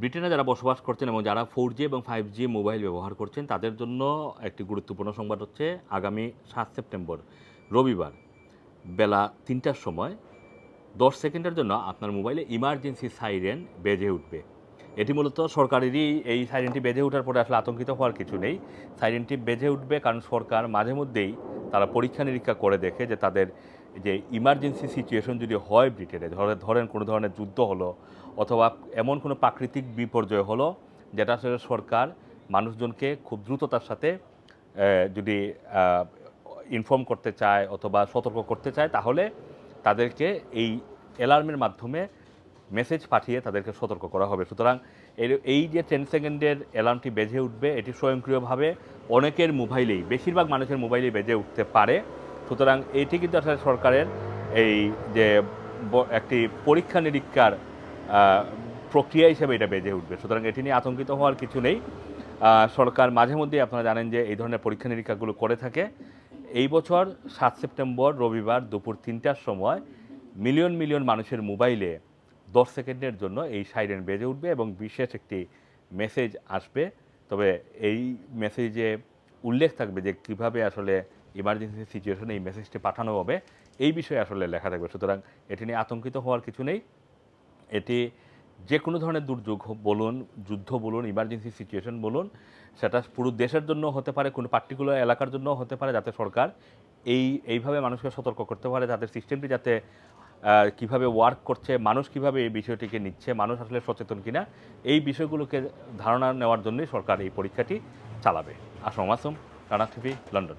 ব্রিটেনে যারা বসবাস করছেন এবং যারা ফোর জি এবং ফাইভ জি মোবাইল ব্যবহার করছেন, তাদের জন্য একটি গুরুত্বপূর্ণ সংবাদ হচ্ছে আগামী সাত সেপ্টেম্বর, রবিবার, বেলা তিনটার সময়। দশ সেকেন্ডের জন্য আপনার মোবাইলে ইমার্জেন্সি সাইরেন বেজে উঠবে। এটি মূলত সরকারেরই এই সাইরেনটি বেজে ওঠার পরে আসলে আতঙ্কিত হওয়ার কিছু নেই। সাইরেনটি বেজে উঠবে কারণ সরকার মাঝে মধ্যেই তারা পরীক্ষা নিরীক্ষা করে দেখে যে তাদের যে ইমার্জেন্সি সিচুয়েশন যদি হয় ব্রিটেনে, ধরে, ধরেন কোনো ধরনের যুদ্ধ হলো, অথবা এমন কোনো প্রাকৃতিক বিপর্যয় হলো, যেটা আসলে সরকার মানুষজনকে খুব দ্রুততার সাথে যদি ইনফর্ম করতে চায় অথবা সতর্ক করতে চায়, তাহলে তাদেরকে এই অ্যালার্মের মাধ্যমে মেসেজ পাঠিয়ে তাদেরকে সতর্ক করা হবে। সুতরাং এর, এই যে টেন সেকেন্ডের অ্যালার্মটি বেজে উঠবে, এটি স্বয়ংক্রিয়ভাবে অনেকের মোবাইলেই বেশিরভাগ মানুষের মোবাইলেই বেজে উঠতে পারে। সুতরাং এইটি কিন্তু আসলে সরকারের এই যে একটি পরীক্ষা নিরীক্ষার প্রক্রিয়া হিসেবে এটা বেজে উঠবে। সুতরাং এটি নিয়ে আতঙ্কিত হওয়ার কিছু নেই। সরকার মাঝে মধ্যেই আপনারা জানেন যে এই ধরনের পরীক্ষা নিরীক্ষাগুলো করে থাকে। এই বছর সাত সেপ্টেম্বর, রবিবার দুপুর তিনটার সময় মিলিয়ন মিলিয়ন মানুষের মোবাইলে দশ সেকেন্ডের জন্য এই সাইরেন বেজে উঠবে এবং বিশেষ একটি মেসেজ আসবে। তবে এই মেসেজে উল্লেখ থাকবে যে কীভাবে আসলে ইমার্জেন্সি সিচুয়েশনে এই মেসেজটি পাঠানো হবে। এই বিষয়ে আসলে লেখা থাকবে। সুতরাং এটি নিয়ে আতঙ্কিত হওয়ার কিছু নেই। এটি যে কোনো ধরনের দুর্যোগ বলুন, যুদ্ধ বলুন ইমার্জেন্সি সিচুয়েশন বলুন, সেটা পুরো দেশের জন্য হতে পারে, কোনো পার্টিকুলার এলাকার জন্য হতে পারে, যাতে সরকার এই, এইভাবে মানুষকে সতর্ক করতে পারে তাদের সিস্টেমটি যাতে কীভাবে ওয়ার্ক করছে, মানুষ কীভাবে এই বিষয়টিকে নিচ্ছে, মানুষ আসলে সচেতন কিনা, এই বিষয়গুলোকে ধারণা নেওয়ার জন্যই সরকার এই পরীক্ষাটি চালাবে। Assam Assam Rana TV, London.